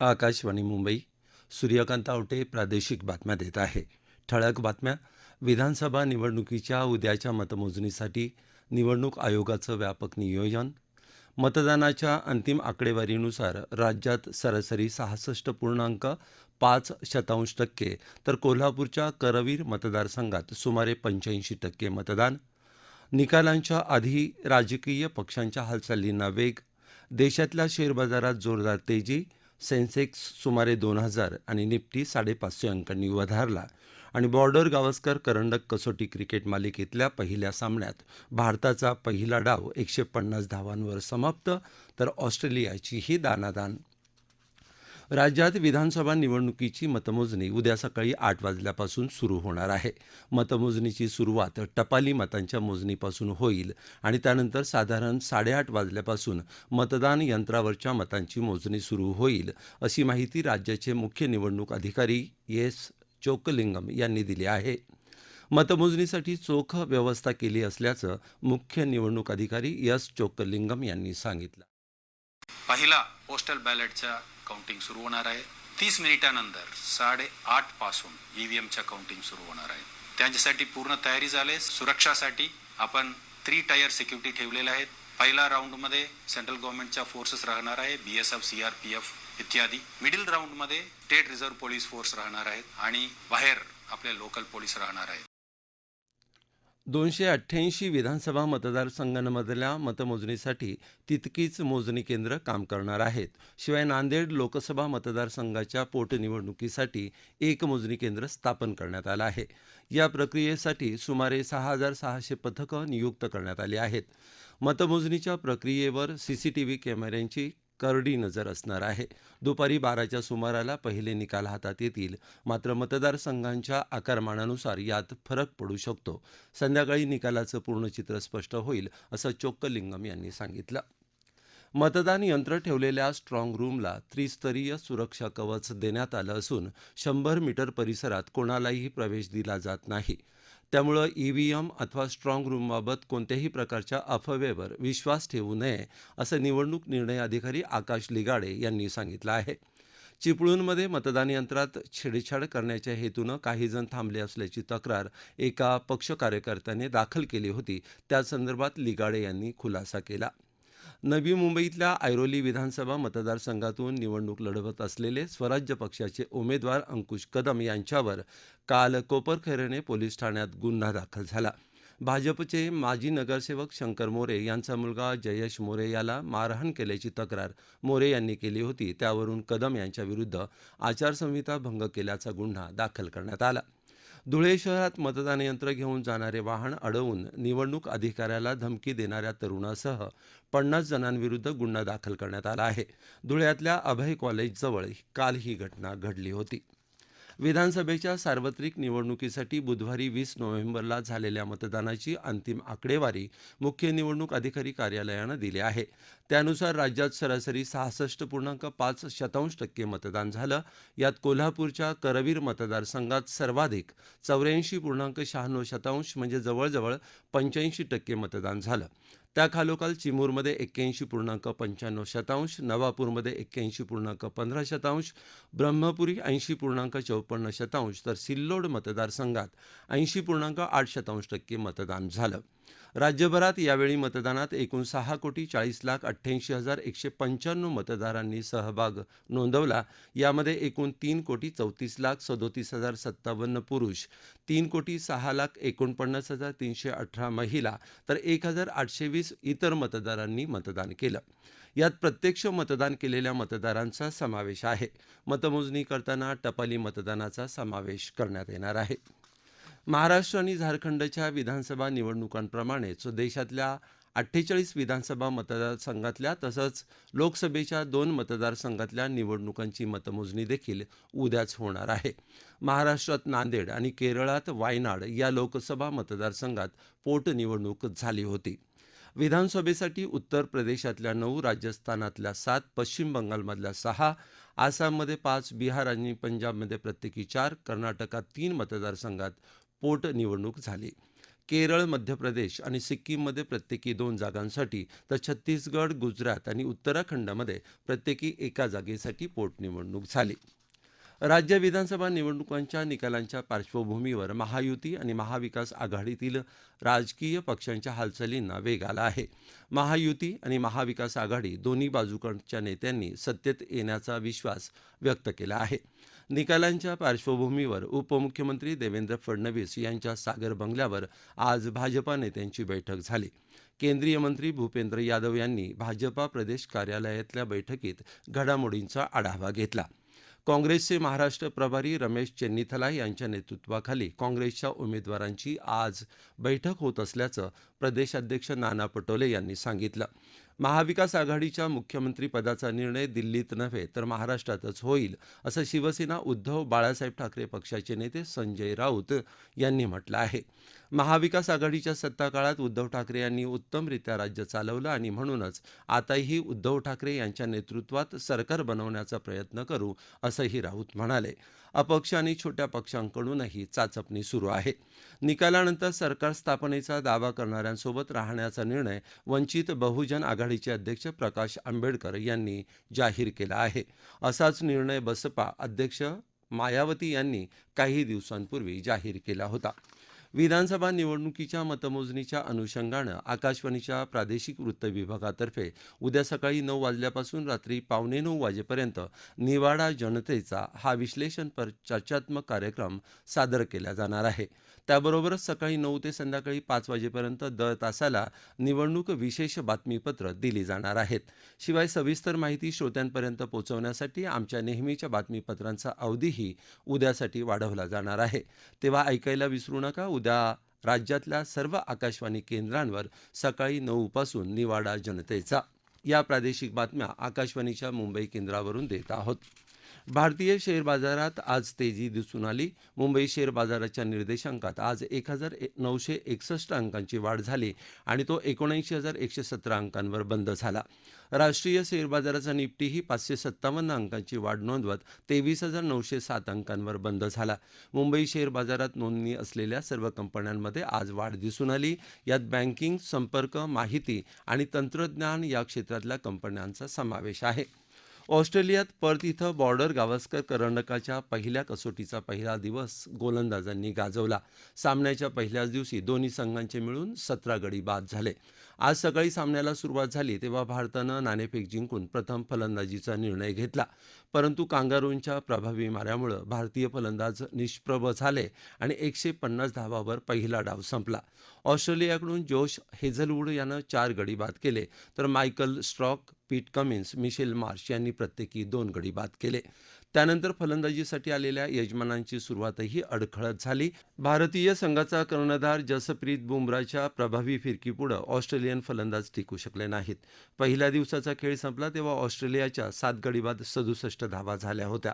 आकाशवाणी मुंबई सूर्यकांत आवटे प्रादेशिक बातम्या देत आहे. ठळक बातम्या. विधानसभा निवडणुकीच्या उद्याच्या मतमोजणीसाठी निवडणूक आयोगाचं व्यापक नियोजन. मतदानाच्या अंतिम आकडेवारीनुसार राज्यात सरासरी सहासष्ट पूर्णांक पाच शतांश टक्के तर कोल्हापूरच्या करवीर मतदारसंघात सुमारे पंच्याऐंशी टक्के मतदान. निकालांच्या आधी राजकीय पक्षांच्या हालचालींना वेग. देशातल्या शेअर बाजारात जोरदार तेजी. सेन्सेक्स सुमारे दोन हजार आणि निफ्टी साडेपाचशे अंकांनी वधारला. आणि बॉर्डर गावस्कर करंडक कसोटी क्रिकेट मालिकेतल्या पहिल्या सामन्यात भारताचा पहिला डाव एकशे पन्नास धावांवर समाप्त. तर ऑस्ट्रेलियाचीही दानादान राज्यात विधानसभा निवडणुकीची मतमोजणी उद्या सकाळी आठ वाजल्यापासून सुरू होणार आहे. मतमोजणीची सुरुवात टपाली मतांच्या मोजणीपासून होईल आणि त्यानंतर साधारण साडेआठ वाजल्यापासून मतदान यंत्रावरच्या मतांची मोजणी सुरू होईल अशी माहिती राज्याचे मुख्य निवडणूक अधिकारी एस. चोकलिंगम यांनी दिली आहे. मतमोजणीसाठी चोख व्यवस्था केली असल्याचं मुख्य निवडणूक अधिकारी एस. चोकलिंगम यांनी सांगितलं. पहिला पोस्टल बॅलेटचा काउंटिंग सुरू होणार आहे. तीस मिनिटानंतर साडेआठपासून ईव्हीएमच्या काउंटिंग सुरू होणार आहे. त्यांच्यासाठी पूर्ण तयारी झाली. सुरक्षासाठी आपण थ्री टायर सिक्युरिटी ठेवलेल्या आहेत. पहिल्या राऊंडमध्ये सेंट्रल गव्हर्नमेंटच्या फोर्सेस राहणार आहे. B S F C R P F इत्यादी. मिडिल राऊंडमध्ये स्टेट रिझर्व्ह पोलीस फोर्स राहणार आहेत. आणि बाहेर आपले लोकल पोलीस राहणार आहेत. दोनशे अठ्ठ्याऐंशी विधानसभा मतदारसंघांमधल्या मतमोजणीसाठी तितकीच मोजणी केंद्र काम करणार आहेत. शिवाय नांदेड लोकसभा मतदारसंघाच्या पोटनिवडणुकीसाठी एक मोजणी केंद्र स्थापन करण्यात आलं आहे. या प्रक्रियेसाठी सुमारे सहा हजार सहाशे पथकं नियुक्त करण्यात आली आहेत. मतमोजणीच्या प्रक्रियेवर सीसीटीव्ही कॅमेऱ्यांची करडी नजर असणार आहे. दुपारी बाराच्या सुमाराला पहिले निकाल हातात येतील. मात्र मतदारसंघांच्या आकारमानानुसार यात फरक पडू शकतो. संध्याकाळी निकालाचं पूर्ण चित्र स्पष्ट होईल असं चोक्कलिंगम यांनी सांगितलं. मतदान यंत्र ठेवलेल्या स्ट्रॉंग रूमला त्रिस्तरीय सुरक्षा कवच देण्यात आलं असून शंभर मीटर परिसरात कोणालाही प्रवेश दिला जात नाही. त्यामुळं ईव्हीएम अथवा स्ट्रॉंग रूमबाबत कोणत्याही प्रकारच्या अफवेवर विश्वास ठेवू नये असं निवडणूक निर्णय अधिकारी आकाश लिगाडे यांनी सांगितलं आहे. चिपळूणमध्ये मतदान यंत्रात छेडछाड करण्याच्या हेतूनं काही जण थांबले असल्याची तक्रार एका पक्ष कार्यकर्त्याने दाखल केली होती. त्यासंदर्भात लिगाडे यांनी खुलासा केला. नवी मुंबईतल्या ऐरोली विधानसभा मतदारसंघातून निवडणूक लढवत असलेले स्वराज्य पक्षाचे उमेदवार अंकुश कदम यांच्यावर काल कोपरखैरणे पोलीस ठाण्यात गुन्हा दाखल झाला. भाजपचे माजी नगरसेवक शंकर मोरे यांचा मुलगा जयेश मोरे याला मारहाण केल्याची तक्रार मोरे यांनी केली होती. त्यावरून कदम यांच्याविरुद्ध आचारसंहिता भंग केल्याचा गुन्हा दाखल करण्यात आला. धुळे शहरात मतदान यंत्र घेऊन जाणारे वाहन अडवून निवडणूक अधिकाऱ्याला धमकी देणाऱ्या तरुणासह पन्नास जणांविरुद्ध गुन्हा दाखल करण्यात आला आहे. धुळ्यातल्या अभय कॉलेजजवळ काल ही घटना घडली होती. विधानसभेच्या सार्वत्रिक निवडणुकीसाठी बुधवारी वीस नोव्हेंबरला झालेल्या मतदानाची अंतिम आकडेवारी मुख्य निवडणूक अधिकारी कार्यालयानं दिली आहे. त्यानुसार राज्यात सरासरी सहासष्ट पूर्णांक पाच शतांश टक्के मतदान झालं. यात कोल्हापूरच्या करवीर मतदारसंघात सर्वाधिक चौऱ्याऐंशी पूर्णांक शहाण्णव शतांश म्हणजे जवळजवळ पंच्याऐंशी टक्के मतदान झालं. त्याखालोखाल चिमूरमध्ये एक्क्याऐंशी पूर्णांक पंच्याण्णव शतांश नवापूरमध्ये एक्क्याऐंशी पूर्णांक पंधरा शतांश ब्रह्मपुरी ऐंशी पूर्णांक चौपन्न शतांश तर सिल्लोड मतदारसंघात ऐंशी पूर्णांक आठ शतांश टक्के मतदान झालं. राज्यभरात यावेळी मतदानात एकूण सहा कोटी चाळीस लाख अठ्ठ्याऐंशी हजार एकशे पंच्याण्णव मतदारांनी सहभाग नोंदवला. यामध्ये एकूण तीन कोटी चौतीस लाख सदोतीस हजार सत्तावन्न पुरुष तीन कोटी सहा लाख एकोणपन्नास हजार तीनशे अठरा महिला तर एक हजार आठशे वीस इतर मतदारांनी मतदान केलं. यात प्रत्यक्ष मतदान केलेल्या मतदारांचा समावेश आहे. मतमोजणी करताना टपाली मतदानाचा समावेश करण्यात येणार आहे. महाराष्ट्र आणि झारखंडच्या विधानसभा निवडणुकांप्रमाणेच देशातल्या अठ्ठेचाळीस विधानसभा मतदारसंघातल्या तसंच लोकसभेच्या दोन मतदारसंघातल्या निवडणुकांची मतमोजणी देखील उद्याच होणार आहे. महाराष्ट्रात नांदेड आणि केरळात वायनाड या लोकसभा मतदारसंघात पोटनिवडणूक झाली होती. विधानसभेसाठी उत्तर प्रदेशातल्या नऊ राजस्थानातल्या सात पश्चिम बंगालमधल्या सहा आसाममध्ये पाच बिहार आणि पंजाबमध्ये प्रत्येकी चार कर्नाटकात तीन मतदारसंघात पोटनिवडणूक झाली. केरळ मध्य प्रदेश आणि सिक्कीममध्ये प्रत्येकी दोन जागांसाठी तर छत्तीसगड गुजरात आणि उत्तराखंडमध्ये प्रत्येकी एका जागेसाठी पोटनिवडणूक झाली. राज्य विधानसभा निवडणुकांच्या निकालांच्या पार्श्वभूमीवर महायुती आणि महाविकास आघाडीतील राजकीय पक्षांच्या हालचालींना वेग आला आहे. महायुती आणि महाविकास आघाडी दोन्ही बाजूकडच्या नेत्यांनी सत्तेत येण्याचा विश्वास व्यक्त केला आहे. निकालांच्या पार्श्वभूमीवर उपमुख्यमंत्री देवेंद्र फडणवीस यांच्या सागर बंगल्यावर आज भाजपा नेत्यांची बैठक झाली. केंद्रीय मंत्री भूपेंद्र यादव यांनी भाजपा प्रदेश कार्यालयातल्या बैठकीत घडामोडींचा आढावा घेतला. काँग्रेसचे महाराष्ट्र प्रभारी रमेश चेन्नीथला यांच्या नेतृत्वाखाली काँग्रेसच्या उमेदवारांची आज बैठक होत असल्याचं प्रदेशाध्यक्ष नाना पटोले यांनी सांगितलं. महाविकास आघाडीच्या मुख्यमंत्रीपदाचा निर्णय दिल्लीत नव्हे तर महाराष्ट्रातच होईल असं शिवसेना उद्धव बाळासाहेब ठाकरे पक्षाचे नेते संजय राऊत यांनी म्हटलं आहे. महाविकास आघाडीच्या सत्ताकाळात उद्धव ठाकरे यांनी उत्तमरित्या राज्य चालवलं आणि म्हणूनच आताही उद्धव ठाकरे यांच्या नेतृत्वात सरकार बनवण्याचा प्रयत्न करू असंही राऊत म्हणाले. अपक्ष आणि छोट्या पक्षांकडूनही चाचपणी सुरू आहे. निकालानंतर सरकार स्थापनेचा दावा करणाऱ्यांसोबत राहण्याचा निर्णय वंचित बहुजन आघाडीचे अध्यक्ष प्रकाश आंबेडकर यांनी जाहीर केला आहे. असाच निर्णय बसपा अध्यक्ष मायावती यांनी काही दिवसांपूर्वी जाहीर केला होता. विधानसभा निवडणुकीच्या मतमोजणीच्या अनुषंगानं आकाशवाणीच्या प्रादेशिक वृत्त विभागातर्फे उद्या सकाळी नऊ वाजल्यापासून रात्री पावणे नऊ वाजेपर्यंत निवाडा जनतेचा हा विश्लेषणपर चर्चात्मक कार्यक्रम सादर केला जाणार आहे. त्याबरोबरच सकाळी नऊ ते संध्याकाळी पाच वाजेपर्यंत दर तासाला निवडणूक विशेष बातमीपत्र दिली जाणार आहेत. शिवाय सविस्तर माहिती श्रोत्यांपर्यंत पोहोचवण्यासाठी आमच्या नेहमीच्या बातमीपत्रांचा अवधीही उद्यासाठी वाढवला जाणार आहे. तेव्हा ऐकायला विसरू नका. उद्या राज्यातल्या सर्व आकाशवाणी केंद्रांवर सकाळी नऊपासून निवाडा जनतेचा. या प्रादेशिक बातम्या आकाशवाणीच्या मुंबई केंद्रावरून देत आहोत. भारतीय शेअर बाजारात आज तेजी दिसून आली. मुंबई शेअर बाजाराच्या निर्देशांकात आज एक हजार नऊशे एकसष्ट अंकांची वाढ झाली आणि तो एकोणऐंशी हजार एकशे सतरा अंकांवर बंद झाला. राष्ट्रीय शेअर बाजाराचा निफ्टीही पाचशे सत्तावन्न अंकांची वाढ नोंदवत तेवीस हजार नऊशे सात अंकांवर बंद झाला. मुंबई शेअर बाजारात नोंदणी असलेल्या सर्व कंपन्यांमध्ये आज वाढ दिसून आली. यात बँकिंग संपर्क माहिती आणि तंत्रज्ञान या क्षेत्रातल्या कंपन्यांचा समावेश आहे. ऑस्ट्रेलियात पर्थ इथं बॉर्डर गावस्कर करंडकाच्या पहिल्या कसोटीचा पहिला दिवस गोलंदाजांनी गाजवला. सामन्याच्या पहिल्याच दिवशी दोन्ही संघांचे मिळून सतरा गडी बाद झाले. आज सकाळी सामन्याला सुरुवात झाली तेव्हा भारतानं नाणेफेक जिंकून प्रथम फलंदाजीचा निर्णय घेतला. परंतु कांगारूंच्या प्रभावी माऱ्यामुळं भारतीय फलंदाज निष्प्रभ झाले आणि एकशे पन्नास धावावर पहिला डाव संपला. ऑस्ट्रेलियाकडून जोश हेझलवूड यानं चार गडी बाद केले तर Mitchell Starc Pat Cummins Mitchell Marsh यांनी प्रत्येकी दोन गडी बाद केले. त्यानंतर फलंदाजीसाठी आलेल्या यजमानांची सुरुवातही अडखळत झाली. भारतीय संघाचा कर्णधार जसप्रीत बुमराच्या प्रभावी फिरकीपुढं ऑस्ट्रेलियन फलंदाज टिकू शकले नाहीत. पहिल्या दिवसाचा खेळ संपला तेव्हा ऑस्ट्रेलियाच्या सात गडीबाद सदुसष्ट धावा झाल्या होत्या.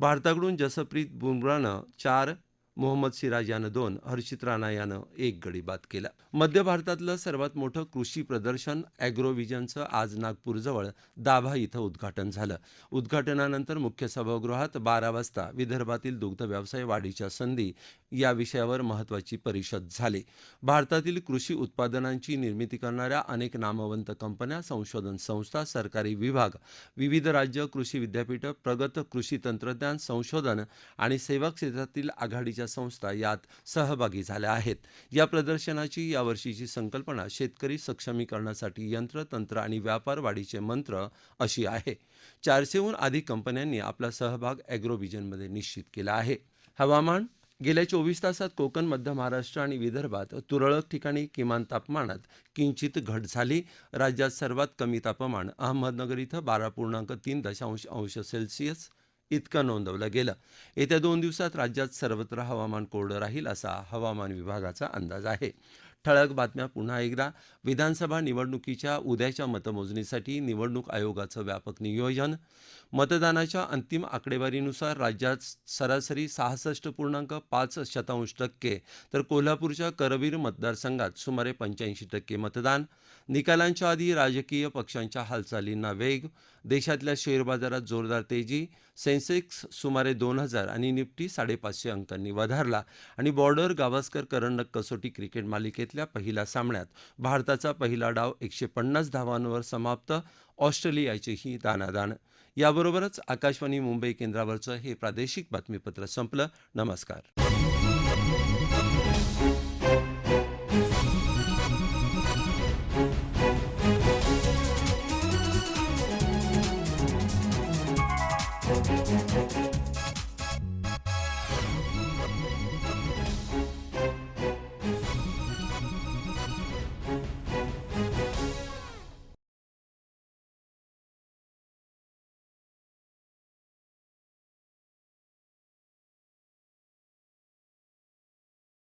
भारताकडून जसप्रीत बुमरानं चार मोहम्मद सिराज यानं दोन हर्षित राणा यानं एक गडी बाद केला. मध्य भारतातलं सर्वात मोठं कृषी प्रदर्शन ॲग्रोव्हिजनचं आज नागपूरजवळ दाभा इथं उद्घाटन झालं. उद्घाटनानंतर मुख्य सभागृहात बारा वाजता विदर्भातील दुग्ध व्यवसाय वाढीच्या संधी या विषयावर महत्त्वाची परिषद झाली. भारतातील कृषी उत्पादनांची निर्मिती करणाऱ्या अनेक नामवंत कंपन्या संशोधन संस्था सरकारी विभाग विविध राज्य कृषी विद्यापीठं प्रगत कृषी तंत्रज्ञान संशोधन आणि सेवा क्षेत्रातील आघाडीच्या संस्था यात सहभागी झाल्या आहेत. या प्रदर्शनाची यावर्षीची संकल्पना शेतकरी सक्षमीकरणासाठी यंत्र तंत्र आणि व्यापार वाढीचे मंत्र अशी आहे. चारशेहून अधिक कंपन्यांनी आपला सहभाग ॲग्रोव्हिजनमध्ये निश्चित केला आहे. हवामान गेल्या चोवीस तासात कोकण मध्य महाराष्ट्र आणि विदर्भात तुरळक ठिकाणी किमान तापमानात किंचित घट झाली. राज्यात सर्वात कमी तापमान अहमदनगर इथं बारा पूर्णांक तीन दशांश अंश सेल्सिअस इतकं नोंदवलं गेलं. येत्या दोन दिवसात राज्यात सर्वत्र हवामान कोरडं राहील असा हवामान विभागाचा अंदाज आहे. ठळक बातम्या पुन्हा एकदा. विधानसभा निवडणुकीच्या उद्याच्या मतमोजणीसाठी निवडणूक आयोगाचं व्यापक नियोजन. मतदानाच्या अंतिम आकडेवारीनुसार राज्यात सरासरी सहासष्ट पूर्णांक पाच शतांश टक्के तर कोल्हापूरच्या करवीर मतदारसंघात सुमारे पंच्याऐंशी टक्के मतदान. निकालांच्या आधी राजकीय पक्षांच्या हालचालींना वेग. देशातल्या शेअर बाजारात जोरदार तेजी. सेन्सेक्स सुमारे दोन हजार आणि निफ्टी साडेपाचशे अंकांनी वधारला आणि बॉर्डर गावस्कर करंडक कसोटी क्रिकेट मालिकेतल्या पहिल्या सामन्यात भारताचा पहिला डाव एकशे पन्नास धावांवर समाप्त ऑस्ट्रेलियाचीही दानादान. याबरोबरच आकाशवाणी मुंबई केंद्रावरचं हे प्रादेशिक बातमीपत्र संपलं. नमस्कार. Müzik